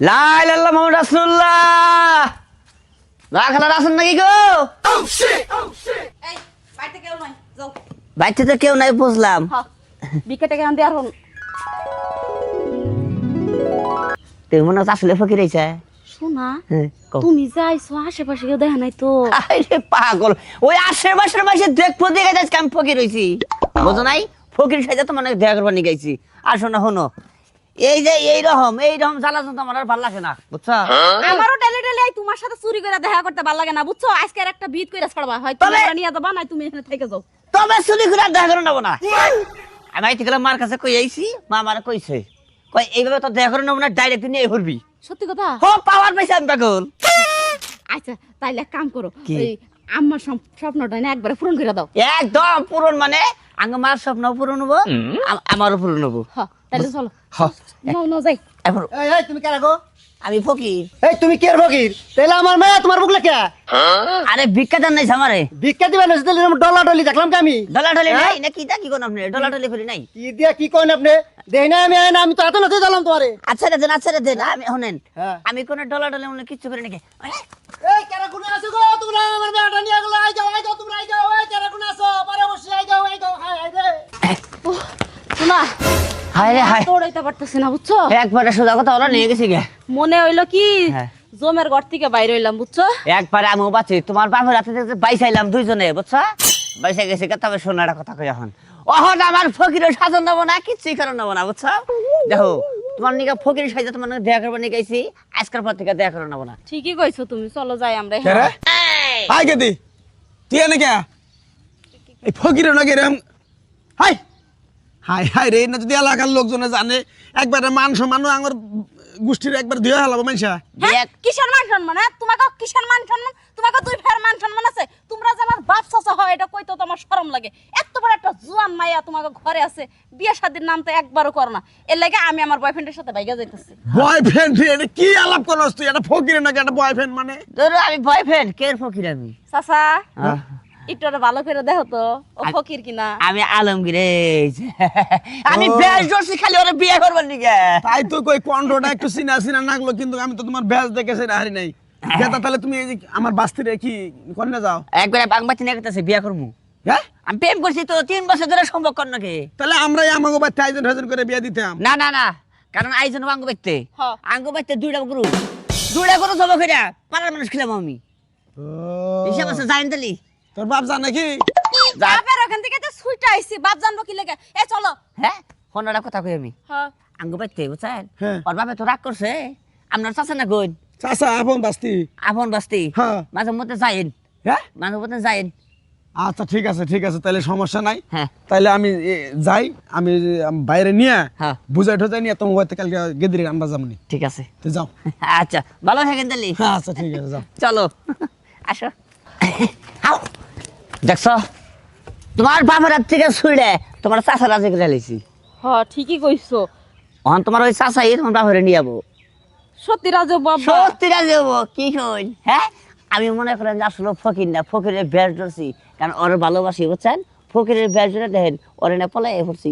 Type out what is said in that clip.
লাই লাল্লাহ মোহাম্মদ রাসূলুল্লাহ। রাখালা রাসুন নাকি গো? বাড়িতে কেউ নয় যাও। বাড়িতে তো কেউ নাই বুঝলাম। বিকেটে কেন দিয়ে হন তুই মনে হচ্ছে আসলে ফকির হয়েছে শোনা তুমি যাইছো আশেপাশে কেউ দেখা নাই তো। আরে পাগল ওই আশেপাশের মাসে দেখব দেখে যাচ্ছি আমি ফকির হয়েছি বুঝো নাই? ফকির সাজে তো মানে দেখা করবার নিয়ে গেছি। আর শোনো শোনো এই যে এই রকম এই রকম জ্বালাতন তো আমার আর ভালো লাগে না বুঝছ? আমারও টেলে টেলে তোমার সাথে চুরি করে দেখা করতে ভালো লাগে না বুঝছ? আজকে আর একটা ভিত করে ছাড়বা হয় তুমি নিয়ে যাবা নাই তুমি এখানে থেকে যাও। তবে চুরি করে দেখা করে নেব না। আমি আইতে গেলাম মার কাছে কই আইছি মা আমার কইছে। কই এইভাবে তো দেখা করে নেব না ডাইরেক্ট নিয়ে ঘুরবি। সত্যি কথা? হো পাওয়ার পাইছে আমি পাগল। আচ্ছা তাইলে কাম করো কি? এই আমার স্বপ্নটা না একবারে পূরণ করে দাও। একদম পূরণ মানে আঙ্গ মার স্বপ্ন পূরণ হব আম- আমারও পূরণ হব। হ। তাইলে চলো। নাও নাও যাই। এখন এই এই তুমি কেন গো? আমি ফকির। এই তুমি কে ফকির? তাহলে আমার মেয়ে তোমার বুক লেখা আরে ভিক্ষা দেন নাই আমারে। ভিক্ষা দিবেন তাহলে ডলা ডলি দেখলাম কি আমি? ডলাডলি হ্যাঁ? নাই? না কি তা কি কোন আপনি? ডলাডলি করি নাই? কি দিয়া কি কইন আপনি? দেই না আমি আইনা, আমি তো এত নথি দিলাম তোমারে। আচ্ছা রে দেন আচ্ছা রে দেন। আমি শুনেন হ্যাঁ। আমি কোন ডলাডলি মনে কিচ্ছু করি নাকি? এই কেরা কোন আছো গো তোমরা? আমার মেয়েটা নিয়ে গেলো। আই যাও আই যাও তোমরা আই যাও। এই কেরা কোন আছো পরে বসে আই যাও আই যাও হাই হাই রে শোনা হায় রে হায়। দৌড়াইতে পারতেছি না বুঝছ? একবারে সোজা কথা ওরা নিয়ে গেছি গে। মনে হইল কি হ্যাঁ। জমের ঘর থেকে বাইরে হইলাম বুঝছ? একবারে আমিও বাঁচি তোমার বাপের হাতে থেকে বাইসাইলাম দুইজনে বুঝছ? বাইসা গেছি গে, তবে সোনাটা কথা কই এখন। অহন আমার ফকিরের সাজন নেব না কিচ্ছুই কারণ নেব না বুঝছ? দেখো তোমার নিকে ফকিরের সাজে তোমার নাকি দেখা করব নিয়ে গেছি আজকের পর থেকে দেখা করে নেব না। ঠিকই কইছো তুমি চলো যাই আমরা কে রে হাই কেতি তুই এনে কে? এই ফকির নাকি এরকম হাই! হাই হাই রে না যদি এলাকার লোকজনে জানে একবারে মান সম্মান আমার গোষ্ঠীর একবার ধুয়ে হালাবো মানুষা হ্যাঁ কিসের মান সম্মান হ্যাঁ? তোমাকে কিসের মান সম্মান? তোমাকে দুই ফের মান সম্মান আছে। তোমরা যে আমার বাপ চাচা হয় এটা কইতো তোমার শরম লাগে। এত বড় একটা জোয়ান মাইয়া তোমাকে ঘরে আছে বিয়ে শাদির নাম তো একবারও করো না। এর লাগে আমি আমার বয়ফ্রেন্ডের সাথে বাইকে যাইতেছি। বয়ফ্রেন্ড এটা কি আলাপ করস তুই? এটা ফকির নাকি? এটা বয়ফ্রেন্ড মানে? ধরো আমি বয়ফ্রেন্ড কে ফকির আমি? চাচা? হ্যাঁ। একটু ভালো করে দেখো তো ও ফকির কিনা। আমি আলমগীর এই আমি জোরছি খালি ওরা বিয়ে করবার নিকে তাই তো কই কণ্ঠটা একটু চিনা চিনা লাগল কিন্তু আমি তো তোমার ব্যাস দেখেছি হারি নাই। যেটা তাহলে তুমি এই আমার বাস্তিরে কি কন্যা যাও? একবারে নিয়ে বিয়ে করব হ্যাঁ? আমি প্রেম করছি তো তিন বছর ধরে সম্ভব কর নাকি? তাহলে আমরাই আমাকে বাচ্চা আয়োজন টায়োজন করে বিয়ে দিতাম। না না না কারণ আইজন আঙ্গ হ্যাঁ। আঙ্গ বাইতে দুইটা গরু। দুইটা গরু জমা করে পাড়ার মানুষ খেলাম আমি। হিসাব আছে জানেন তালি। তোর বাপ জানে কি? যা- বাপের ওখান থেকে তো সুইটা আইছি বাপ জানব কি লাগে? এ চলো। হ্যাঁ? হন্ডাটা কথা কই আমি? হ্যাঁ। আঙ্গ বাইতে বুঝছেন হ্যাঁ। ওর বাপে তো রাগ করছে। আপনার চাচা না কই? চাচা আপন বাস্তি। আপন বাস্তি? হ্যাঁ। মাঝে মধ্যে যাইন। হ্যাঁ? মাঝে মধ্যে যাইন। আচ্ছা ঠিক আছে ঠিক আছে তাহলে সমস্যা নাই। হ্যাঁ। তাহলে আমি যাই আমি বাইরে নিয়ে হ্যাঁ। বুঝাই ঠোজাই নিয়ে তোমার বাড়িতে কালকে গেদিরে আনবা যাবনি ঠিক আছে। তো যাও। আচ্ছা ভালো থাকেন তালি হ্যাঁ আচ্ছা ঠিক আছে যাও। চলো। আসো। আও দেখছ? তোমার বাপের হাত থেকে ছুড়ে তোমার চাষা রাজে করে লেছি। হ্যাঁ ঠিকই কইছো। অন তোমার ওই চাষাই তোমার বাপের নিয়ে যাব। সত্যি রাজু বাবা। সত্যি রাজে কি কইন হ্যাঁ? আমি মনে করেন যে আসলে ফকির না ফকিরের ব্যাস ধরছি কারণ ওর ভালোবাসি বুঝছেন? ফকিরের ব্যাস ধরে দেখেন ওরে না পলাই পড়ছি।